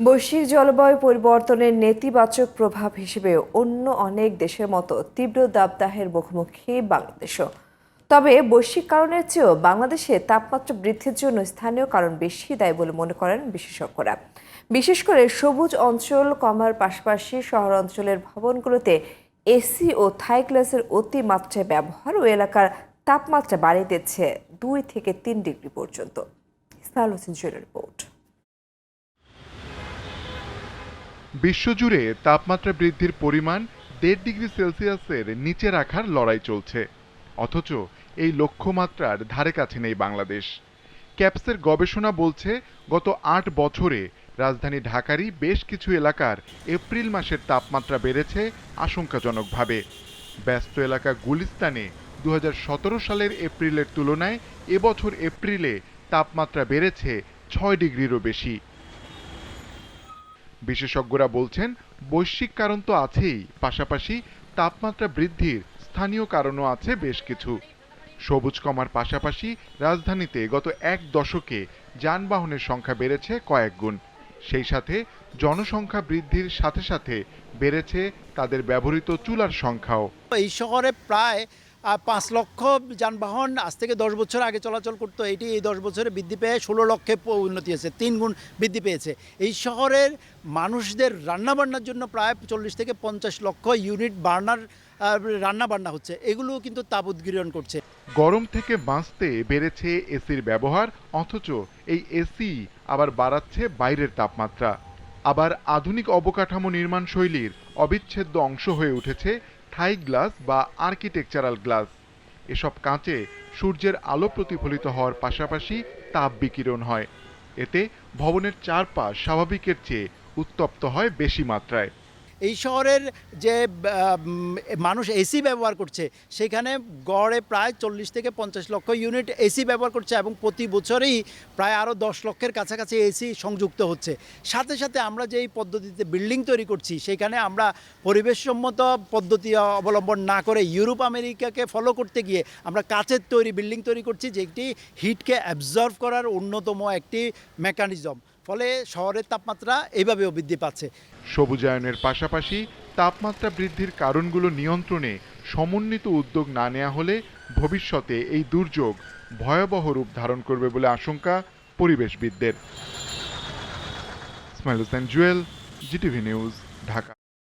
বৈশ্বিক জলবায়ু পরিবর্তনের নেতিবাচক প্রভাব হিসেবে অন্য অনেক দেশের মতো তীব্র দাবদাহের মুখোমুখি বাংলাদেশও। তবে বৈশ্বিক কারণের চেয়েও বাংলাদেশে তাপমাত্রা বৃদ্ধির জন্য স্থানীয় কারণ বেশি দায়ী বলে মনে করেন বিশেষজ্ঞরা। বিশেষ করে সবুজ অঞ্চল কমার পাশাপাশি শহর অঞ্চলের ভবনগুলোতে এসি ও থাই গ্লাসের অতিমাত্রায় ব্যবহার ও এলাকার তাপমাত্রা বাড়িয়ে দিচ্ছে দুই থেকে তিন ডিগ্রি পর্যন্ত। ইসমাইল হোসেন রিপোর্ট। বিশ্বজুড়ে তাপমাত্রা বৃদ্ধির পরিমাণ দেড় ডিগ্রি সেলসিয়াসের নিচে রাখার লড়াই চলছে। অথচ এই লক্ষ্যমাত্রার ধারে কাছে নেই বাংলাদেশ। ক্যাপসের গবেষণা বলছে, গত আট বছরে রাজধানী ঢাকারই বেশ কিছু এলাকার এপ্রিল মাসের তাপমাত্রা বেড়েছে আশঙ্কাজনকভাবে। ব্যস্ত এলাকা গুলিস্তানে দু হাজার সতেরো সালের এপ্রিলের তুলনায় এবছর এপ্রিলে তাপমাত্রা বেড়েছে ছয় ডিগ্রিরও বেশি। বিশেষজ্ঞরা বলছেন, বৈশ্বিক কারণ তো আছেই, পাশাপাশি তাপমাত্রা বৃদ্ধির স্থানীয় কারণও আছে বেশ কিছু। সবুজ কমার পাশাপাশি রাজধানীতে গত এক দশকে যানবাহনের সংখ্যা বেড়েছে কয়েক গুণ। সেই সাথে জনসংখ্যা বৃদ্ধির সাথে সাথে বেড়েছে তাদের ব্যবহৃত চুলার সংখ্যাও। এই শহরে প্রায় পাঁচ লক্ষ যানবাহন আজ থেকে দশ বছর আগে চলাচল করতো। এটি এই দশ বছরে বৃদ্ধি পেয়ে ষোলো লক্ষে উন্নতি হয়েছে, তিন গুণ বৃদ্ধি পেয়েছে। এই শহরের মানুষদের রান্নাবান্নার জন্য প্রায় চল্লিশ থেকে পঞ্চাশ লক্ষ ইউনিট বার্নার রান্না বান্না হচ্ছে। এগুলো কিন্তু তাপ উদ্গীরণ করছে। গরম থেকে বাঁচতে বেড়েছে এসির ব্যবহার, অথচ এই এসি আবার বাড়াচ্ছে বাইরের তাপমাত্রা। আবার আধুনিক অবকাঠামো নির্মাণ শৈলীর অবিচ্ছেদ্য অংশ হয়ে উঠেছে থাই গ্লাস বা আর্কিটেকচারাল গ্লাস। এসব কাঁচে সূর্যের আলো প্রতিফলিত হওয়ার পাশাপাশি তাপ বিকিরণ হয়। এতে ভবনের চারপাশ স্বাভাবিকের চেয়ে উত্তপ্ত হয় বেশি মাত্রায়। এই শহরের যে মানুষ এসি ব্যবহার করছে, সেখানে গড়ে প্রায় চল্লিশ থেকে পঞ্চাশ লক্ষ ইউনিট এসি ব্যবহার করছে এবং প্রতি বছরেই প্রায় আরও দশ লক্ষের কাছাকাছি এসি সংযুক্ত হচ্ছে। সাথে সাথে আমরা যেই পদ্ধতিতে বিল্ডিং তৈরি করছি, সেখানে আমরা পরিবেশসম্মত পদ্ধতি অবলম্বন না করে ইউরোপ, আমেরিকাকে ফলো করতে গিয়ে আমরা কাচের তৈরি, বিল্ডিং তৈরি করছি, যেটি হিটকে অ্যাবজর্ভ করার অন্যতম একটি মেকানিজম ফলে শহরের তাপমাত্রা এইভাবেও বৃদ্ধি পাচ্ছে। সবুজায়নের পাশাপাশি তাপমাত্রা বৃদ্ধির কারণগুলো নিয়ন্ত্রণে সমন্বিত উদ্যোগ না নেওয়া হলে ভবিষ্যতে এই দুর্যোগ ভয়াবহ রূপ ধারণ করবে বলে আশঙ্কা পরিবেশবিদদের। Ismail Hossain Jewel, GTV news, Dhaka.